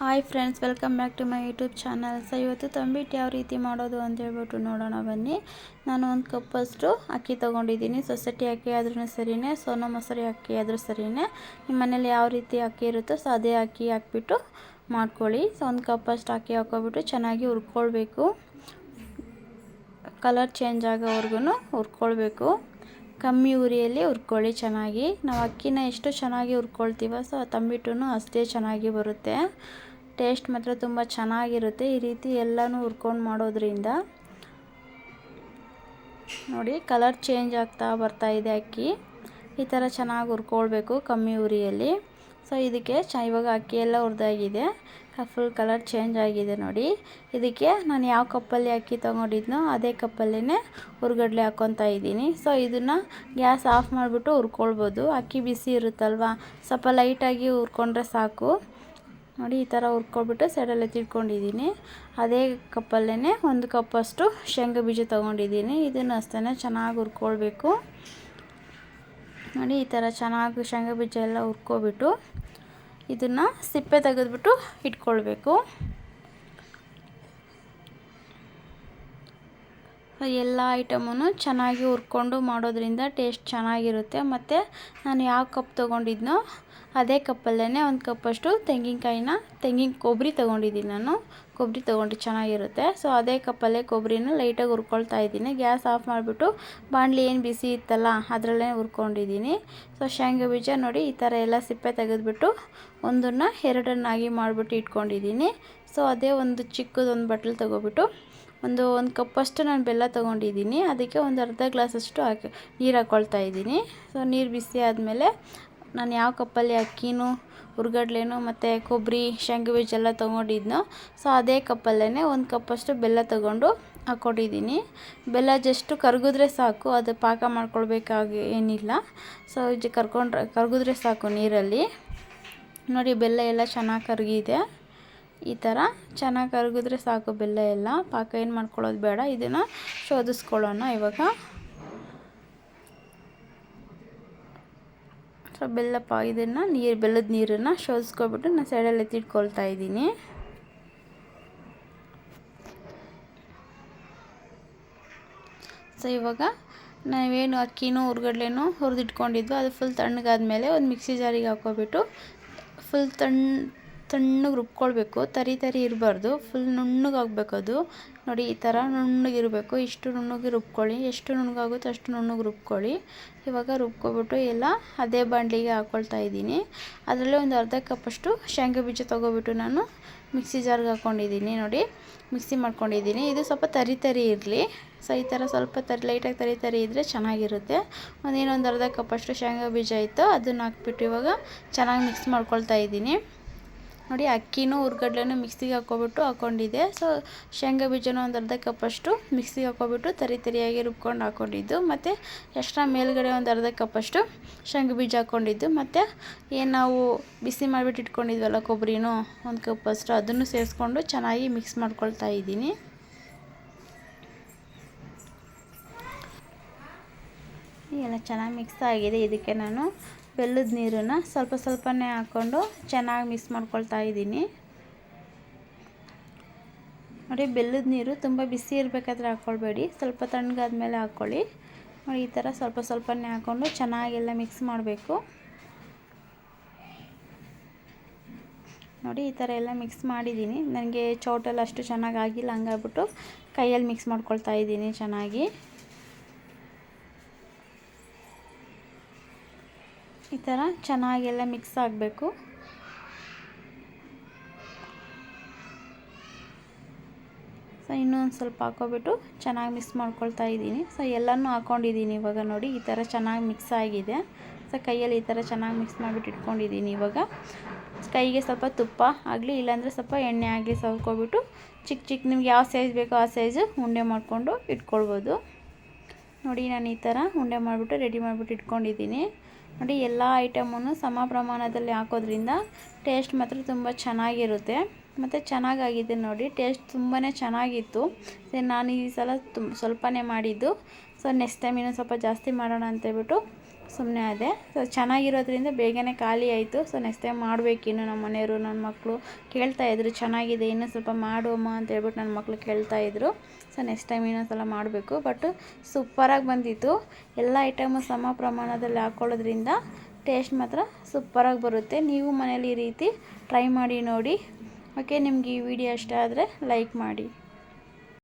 Hi friends, welcome back to my YouTube channel. So ಇವತ್ತು ತಂಬಿಟ್ಟು ಯಾವ ರೀತಿ ಮಾಡೋದು ಅಂತ ಹೇಳ್ಬಿಟ್ಟು ನೋಡೋಣ ಬನ್ನಿ. ನಾನು ಒಂದು ಕಪ್ಪಷ್ಟು ಅಕ್ಕಿ ತೊಗೊಂಡಿದ್ದೀನಿ. ಸೊಸೈಟಿ ಅಕ್ಕಿ ಆದ್ರೂ ಸರಿಯೇ ಸೋನಾ ಮೊಸರಿ ಅಕ್ಕಿ ಆದರೂ ಸರಿಯೇ ನಿಮ್ಮ ಮನೇಲಿ ಯಾವ ರೀತಿ ಅಕ್ಕಿ ಇರುತ್ತೋ ಸೊ ಅದೇ ಅಕ್ಕಿ ಹಾಕ್ಬಿಟ್ಟು ಮಾಡ್ಕೊಳ್ಳಿ. ಸೊ ಒಂದು ಕಪ್ಪಷ್ಟು ಅಕ್ಕಿ ಹಾಕೋಬಿಟ್ಟು ಚೆನ್ನಾಗಿ ಹುರ್ಕೊಳ್ಬೇಕು. ಕಲರ್ ಚೇಂಜ್ ಆಗೋವರೆಗೂ ಹುರ್ಕೊಳ್ಬೇಕು. ಕಮ್ಮಿ ಉರಿಯಲ್ಲಿ ಹುರ್ಕೊಳ್ಳಿ ಚೆನ್ನಾಗಿ. ನಾವು ಅಕ್ಕಿನ ಎಷ್ಟು ಚೆನ್ನಾಗಿ ಹುರ್ಕೊಳ್ತೀವೋ ಸೊ ತಂಬಿಟ್ಟು ಅಷ್ಟೇ ಚೆನ್ನಾಗಿ ಬರುತ್ತೆ. ಟೇಸ್ಟ್ ಮಾತ್ರ ತುಂಬ ಚೆನ್ನಾಗಿರುತ್ತೆ ಈ ರೀತಿ ಎಲ್ಲನೂ ಹುರ್ಕೊಂಡು ಮಾಡೋದ್ರಿಂದ. ನೋಡಿ, ಕಲರ್ ಚೇಂಜ್ ಆಗ್ತಾ ಬರ್ತಾ ಇದೆ ಅಕ್ಕಿ. ಈ ಥರ ಚೆನ್ನಾಗಿ ಹುರ್ಕೊಳ್ಬೇಕು ಕಮ್ಮಿ ಉರಿಯಲ್ಲಿ. ಸೊ ಇದಕ್ಕೆ ಇವಾಗ ಅಕ್ಕಿ ಎಲ್ಲ ಹುರಿದಾಗಿದೆ. ಫುಲ್ ಕಲರ್ ಚೇಂಜ್ ಆಗಿದೆ ನೋಡಿ. ಇದಕ್ಕೆ ನಾನು ಯಾವ ಕಪ್ಪಲ್ಲಿ ಅಕ್ಕಿ ತೊಗೊಂಡಿದ್ನೋ ಅದೇ ಕಪ್ಪಲ್ಲೇ ಹುರ್ಗಡ್ಲೆ ಹಾಕ್ಕೊತಾ ಇದ್ದೀನಿ. ಸೊ ಇದನ್ನು ಗ್ಯಾಸ್ ಆಫ್ ಮಾಡಿಬಿಟ್ಟು ಹುರ್ಕೊಳ್ಬೋದು. ಅಕ್ಕಿ ಬಿಸಿ ಇರುತ್ತಲ್ವ? ಸ್ವಲ್ಪ ಲೈಟಾಗಿ ಹುರ್ಕೊಂಡ್ರೆ ಸಾಕು. ನೋಡಿ, ಈ ಥರ ಹುರ್ಕೊಬಿಟ್ಟು ಸೈಡಲ್ಲಿ ಎತ್ತಿಟ್ಕೊಂಡಿದ್ದೀನಿ. ಅದೇ ಕಪ್ಪಲ್ಲೇ ಒಂದು ಕಪ್ಪಷ್ಟು ಶೇಂಗಾ ಬೀಜ ತೊಗೊಂಡಿದ್ದೀನಿ. ಇದನ್ನು ಅಷ್ಟೇ ಚೆನ್ನಾಗಿ ಹುರ್ಕೊಳ್ಬೇಕು. ನೋಡಿ ಈ ಥರ ಚೆನ್ನಾಗಿ ಶೇಂಗಾ ಬೀಜ ಎಲ್ಲ ಹುರ್ಕೊಬಿಟ್ಟು ಇದನ್ನು ಸಿಪ್ಪೆ ತೆಗೆದ್ಬಿಟ್ಟು ಇಟ್ಕೊಳ್ಬೇಕು. ಎಲ್ಲ ಐಟಮನ್ನು ಚೆನ್ನಾಗಿ ಹುರ್ಕೊಂಡು ಮಾಡೋದ್ರಿಂದ ಟೇಸ್ಟ್ ಚೆನ್ನಾಗಿರುತ್ತೆ. ಮತ್ತು ನಾನು ಯಾವ ಕಪ್ ತೊಗೊಂಡಿದ್ನೋ ಅದೇ ಕಪ್ಪಲ್ಲೇ ಒಂದು ಕಪ್ಪಷ್ಟು ತೆಂಗಿನಕಾಯಿನ, ತೆಂಗಿನ ಕೊಬ್ಬರಿ ತೊಗೊಂಡಿದ್ದೀನಿ ನಾನು. ಕೊಬ್ಬರಿ ತೊಗೊಂಡು ಚೆನ್ನಾಗಿರುತ್ತೆ. ಸೊ ಅದೇ ಕಪ್ಪಲ್ಲೇ ಕೊಬ್ಬರಿನ ಲೈಟಾಗಿ ಹುರ್ಕೊಳ್ತಾ ಇದ್ದೀನಿ. ಗ್ಯಾಸ್ ಆಫ್ ಮಾಡಿಬಿಟ್ಟು ಬಾಣಲಿ ಏನು ಬಿಸಿ ಇತ್ತಲ್ಲ ಅದರಲ್ಲೇ ಹುರ್ಕೊಂಡಿದ್ದೀನಿ. ಸೊ ಶೇಂಗಾ ಬೀಜ ನೋಡಿ ಈ ಥರ ಎಲ್ಲ ಸಿಪ್ಪೆ ತೆಗೆದುಬಿಟ್ಟು ಒಂದನ್ನು ಎರಡನ್ನಾಗಿ ಮಾಡಿಬಿಟ್ಟು ಇಟ್ಕೊಂಡಿದ್ದೀನಿ. ಸೊ ಅದೇ ಒಂದು ಚಿಕ್ಕದೊಂದು ಬಟ್ಲು ತೊಗೊಬಿಟ್ಟು ಒಂದು ಒಂದು ಕಪ್ಪಷ್ಟು ನಾನು ಬೆಲ್ಲ ತೊಗೊಂಡಿದ್ದೀನಿ. ಅದಕ್ಕೆ ಒಂದು ಅರ್ಧ ಗ್ಲಾಸಷ್ಟು ಹಾಕಿ ನೀರು ಹಾಕ್ಕೊಳ್ತಾ ಇದ್ದೀನಿ. ಸೊ ನೀರು ಬಿಸಿ ಆದಮೇಲೆ ನಾನು ಯಾವ ಕಪ್ಪಲ್ಲಿ ಅಕ್ಕಿನೂ, ಹುರ್ಗಡ್ಲೆನೂ ಮತ್ತು ಕೊಬ್ಬರಿ ಶೇಂಗಾ ಬೀಜ ಎಲ್ಲ ತೊಗೊಂಡಿದ್ನೋ ಸೊ ಅದೇ ಕಪ್ಪಲ್ಲೇ ಒಂದು ಕಪ್ಪಷ್ಟು ಬೆಲ್ಲ ತೊಗೊಂಡು ಹಾಕ್ಕೊಂಡಿದ್ದೀನಿ ಬೆಲ್ಲ ಜಸ್ಟು ಕರಗಿದ್ರೆ ಸಾಕು, ಅದು ಪಾಕ ಮಾಡ್ಕೊಳ್ಬೇಕಾಗಿ ಏನಿಲ್ಲ. ಸೊ ಕರ್ಕೊಂಡ್ರೆ, ಕರಗಿದ್ರೆ ಸಾಕು ನೀರಲ್ಲಿ. ನೋಡಿ, ಬೆಲ್ಲ ಎಲ್ಲ ಚೆನ್ನಾಗಿ ಕರಗಿದೆ. ಈ ಥರ ಚೆನ್ನಾಗಿ ಕರಗಿದ್ರೆ ಸಾಕು ಬೆಲ್ಲ ಎಲ್ಲ. ಪಾಕ ಏನು ಮಾಡ್ಕೊಳ್ಳೋದು ಬೇಡ, ಇದನ್ನು ಶೋಧಿಸ್ಕೊಳ್ಳೋಣ ಇವಾಗ. ಸೊ, ಬೆಲ್ಲ ಪಾ, ಇದನ್ನು ನೀರು, ಬೆಲ್ಲದ ನೀರನ್ನು ಶೋಧಿಸ್ಕೊಬಿಟ್ಟು ನಾನು ಸೈಡಲ್ಲಿ ಎತ್ತಿಟ್ಕೊಳ್ತಾ ಇದ್ದೀನಿ. ಸೊ, ಇವಾಗ ನಾವೇನು ಅಕ್ಕಿನೂ ಹುರ್ಗಡ್ಲೆನೂ ಹುರಿದಿಟ್ಕೊಂಡಿದ್ವು, ಅದು ಫುಲ್ ತಣ್ಣಗಾದ್ಮೇಲೆ ಒಂದು ಮಿಕ್ಸಿ ಜಾರಿಗೆ ಹಾಕೋಬಿಟ್ಟು ಫುಲ್ ತಣ್ಣ ತಣ್ಣಗೆ ರುಬ್ಕೊಳ್ಬೇಕು. ತರಿ ತರಿ ಇರಬಾರ್ದು. ಫುಲ್ ನುಣ್ಣಗಾಗಬೇಕು ಅದು. ನೋಡಿ, ಈ ಥರ ನುಣ್ಣಗಿರಬೇಕು. ಇಷ್ಟು ನುಣ್ಣಗೆ ರುಬ್ಕೊಳ್ಳಿ. ಎಷ್ಟು ನುಣ್ಣಗಾಗುತ್ತೋ ಅಷ್ಟು ನುಣ್ಣಗೆ ರುಬ್ಕೊಳ್ಳಿ. ಇವಾಗ ರುಬ್ಕೊಬಿಟ್ಟು ಎಲ್ಲ ಅದೇ ಬಾಂಡ್ಲಿಗೆ ಹಾಕ್ಕೊಳ್ತಾ ಇದ್ದೀನಿ. ಅದರಲ್ಲೇ ಒಂದು ಅರ್ಧ ಕಪ್ಪಷ್ಟು ಶೇಂಗಾ ಬೀಜ ತೊಗೊಬಿಟ್ಟು ನಾನು ಮಿಕ್ಸಿ ಜಾರ್ಗೆ ಹಾಕ್ಕೊಂಡಿದ್ದೀನಿ ನೋಡಿ, ಮಿಕ್ಸಿ ಮಾಡ್ಕೊಂಡಿದ್ದೀನಿ. ಇದು ಸ್ವಲ್ಪ ತರಿ ತರಿ ಇರಲಿ. ಸೊ ಈ ಥರ ಸ್ವಲ್ಪ ತರಿ, ಲೈಟಾಗಿ ತರಿ ತರಿ ಇದ್ದರೆ ಚೆನ್ನಾಗಿರುತ್ತೆ. ಒಂದೇನೊಂದು ಅರ್ಧ ಕಪ್ಪಷ್ಟು ಶೇಂಗಾ ಬೀಜ ಇತ್ತು ಅದನ್ನು ಹಾಕ್ಬಿಟ್ಟು ಇವಾಗ ಚೆನ್ನಾಗಿ ಮಿಕ್ಸ್ ಮಾಡ್ಕೊಳ್ತಾ ಇದ್ದೀನಿ. ನೋಡಿ ಅಕ್ಕಿನೂ ಹುರ್ಗಡ್ಲೆನೂ ಮಿಕ್ಸಿಗೆ ಹಾಕ್ಕೊಬಿಟ್ಟು ಹಾಕ್ಕೊಂಡಿದ್ದೆ ಸೊ ಶೇಂಗಾ ಬೀಜನೂ ಒಂದು ಅರ್ಧ ಕಪ್ಪಷ್ಟು ಮಿಕ್ಸಿಗೆ ಹಾಕ್ಕೊಬಿಟ್ಟು ತರಿ ತರಿಯಾಗಿ ರುಬ್ಕೊಂಡು ಹಾಕ್ಕೊಂಡಿದ್ದು ಮತ್ತು ಎಕ್ಸ್ಟ್ರಾ ಮೇಲ್ಗಡೆ ಒಂದು ಅರ್ಧ ಕಪ್ಪಷ್ಟು ಶೇಂಗಾ ಬೀಜ ಹಾಕ್ಕೊಂಡಿದ್ದು. ಮತ್ತು ಏನು ನಾವು ಬಿಸಿ ಮಾಡಿಬಿಟ್ಟು ಇಟ್ಕೊಂಡಿದ್ವಲ್ಲ ಕೊಬ್ಬರಿನೂ ಒಂದು ಕಪ್ಪಷ್ಟು ಅದನ್ನು ಸೇರಿಸ್ಕೊಂಡು ಚೆನ್ನಾಗಿ ಮಿಕ್ಸ್ ಮಾಡ್ಕೊಳ್ತಾ ಇದ್ದೀನಿ. ಎಲ್ಲ ಚೆನ್ನಾಗಿ ಮಿಕ್ಸ್ ಆಗಿದೆ. ಇದಕ್ಕೆ ನಾನು ಬೆಲ್ಲದ ನೀರನ್ನು ಸ್ವಲ್ಪ ಸ್ವಲ್ಪನೇ ಹಾಕ್ಕೊಂಡು ಚೆನ್ನಾಗಿ ಮಿಕ್ಸ್ ಮಾಡ್ಕೊಳ್ತಾ ಇದ್ದೀನಿ. ನೋಡಿ, ಬೆಲ್ಲದ ನೀರು ತುಂಬ ಬಿಸಿ ಇರಬೇಕಾದ್ರೆ ಹಾಕ್ಕೊಳ್ಬೇಡಿ ಸ್ವಲ್ಪ ತಣ್ಣಗಾದ್ಮೇಲೆ ಹಾಕ್ಕೊಳ್ಳಿ ನೋಡಿ, ಈ ಥರ ಸ್ವಲ್ಪ ಸ್ವಲ್ಪನೇ ಹಾಕ್ಕೊಂಡು ಚೆನ್ನಾಗೆಲ್ಲ ಮಿಕ್ಸ್ ಮಾಡಬೇಕು. ನೋಡಿ, ಈ ಥರ ಎಲ್ಲ ಮಿಕ್ಸ್ ಮಾಡಿದ್ದೀನಿ. ನನಗೆ ಚೌಟಲ್ಲಿ ಅಷ್ಟು ಚೆನ್ನಾಗಿ ಆಗಿಲ್ಲ. ಹಂಗಾಗ್ಬಿಟ್ಟು ಕೈಯಲ್ಲಿ ಮಿಕ್ಸ್ ಮಾಡ್ಕೊಳ್ತಾ ಇದ್ದೀನಿ ಚೆನ್ನಾಗಿ. ಈ ಥರ ಚೆನ್ನಾಗೆಲ್ಲ ಮಿಕ್ಸ್ ಆಗಬೇಕು. ಸೊ, ಇನ್ನೊಂದು ಸ್ವಲ್ಪ ಹಾಕೋಬಿಟ್ಟು ಚೆನ್ನಾಗಿ ಮಿಕ್ಸ್ ಮಾಡ್ಕೊಳ್ತಾ ಇದ್ದೀನಿ. ಸೊ, ಎಲ್ಲನೂ ಹಾಕ್ಕೊಂಡಿದ್ದೀನಿ ಇವಾಗ ನೋಡಿ, ಈ ಥರ ಚೆನ್ನಾಗಿ ಮಿಕ್ಸ್ ಆಗಿದೆ. ಸೊ, ಕೈಯಲ್ಲಿ ಈ ಥರ ಚೆನ್ನಾಗಿ ಮಿಕ್ಸ್ ಮಾಡಿಬಿಟ್ಟು ಇಟ್ಕೊಂಡಿದ್ದೀನಿ ಇವಾಗ. ಕೈಗೆ ಸ್ವಲ್ಪ ತುಪ್ಪ ಆಗಲಿ, ಇಲ್ಲಾಂದರೆ ಸ್ವಲ್ಪ ಎಣ್ಣೆ ಆಗಲಿ ಸವ್ಕೊಬಿಟ್ಟು ಚಿಕ್ಕ ಚಿಕ್ಕ, ನಿಮ್ಗೆ ಯಾವ ಸೈಜ್ ಬೇಕೋ ಆ ಸೈಜು ಉಂಡೆ ಮಾಡಿಕೊಂಡು ಇಟ್ಕೊಳ್ಬೋದು. ನೋಡಿ ನಾನು ಈ ಥರ ಉಂಡೆ ಮಾಡಿಬಿಟ್ಟು ರೆಡಿ ಮಾಡಿಬಿಟ್ಟು ಇಟ್ಕೊಂಡಿದ್ದೀನಿ. ನೋಡಿ ಎಲ್ಲ ಐಟಮನ್ನು ಸಮ ಪ್ರಮಾಣದಲ್ಲಿ ಹಾಕೋದ್ರಿಂದ ಟೇಸ್ಟ್ ಮಾತ್ರ ತುಂಬ ಚೆನ್ನಾಗಿರುತ್ತೆ. ಮತ್ತು ಚೆನ್ನಾಗಾಗಿದೆ ನೋಡಿ, ಟೇಸ್ಟ್ ತುಂಬಾ ಚೆನ್ನಾಗಿತ್ತು. ನಾನು ಈ ಸಲ ತುಂಬ ಸ್ವಲ್ಪನೇ ಮಾಡಿದ್ದು. ಸೊ ನೆಕ್ಸ್ಟ್ ಟೈಮ್ ಇನ್ನೂ ಸ್ವಲ್ಪ ಜಾಸ್ತಿ ಮಾಡೋಣ ಅಂತೇಳ್ಬಿಟ್ಟು ಸುಮ್ಮನೆ ಅದೇ ಸೊ ಚೆನ್ನಾಗಿರೋದ್ರಿಂದ ಬೇಗನೆ ಖಾಲಿ ಆಯಿತು. ಸೊ ನೆಕ್ಸ್ಟ್ ಟೈಮ್ ಮಾಡಬೇಕಿನ್ನು ನಮ್ಮ ಮನೆಯವರು, ನನ್ನ ಮಕ್ಕಳು. ಕೇಳ್ತಾ ಇದ್ರು, ಚೆನ್ನಾಗಿದೆ, ಇನ್ನೂ ಸ್ವಲ್ಪ ಮಾಡುವಮ್ಮ ಅಂತ ಹೇಳ್ಬಿಟ್ಟು ನನ್ನ ಮಕ್ಕಳು ಕೇಳ್ತಾ ಇದ್ರು. ಸೊ ನೆಕ್ಸ್ಟ್ ಟೈಮ್ ಇನ್ನೊಂದು ಸಲ ಮಾಡಬೇಕು. ಬಟ್ ಸೂಪರಾಗಿ ಬಂದಿತ್ತು. ಎಲ್ಲ ಐಟಮು ಸಮ ಪ್ರಮಾಣದಲ್ಲಿ ಹಾಕ್ಕೊಳ್ಳೋದ್ರಿಂದ ಟೇಸ್ಟ್ ಮಾತ್ರ ಸೂಪರಾಗಿ ಬರುತ್ತೆ. ನೀವು ಮನೇಲಿ ಈ ರೀತಿ ಟ್ರೈ ಮಾಡಿ ನೋಡಿ. ಓಕೆ ನಿಮಗೆ ಈ ವಿಡಿಯೋ ಇಷ್ಟ ಆದರೆ ಲೈಕ್ ಮಾಡಿ.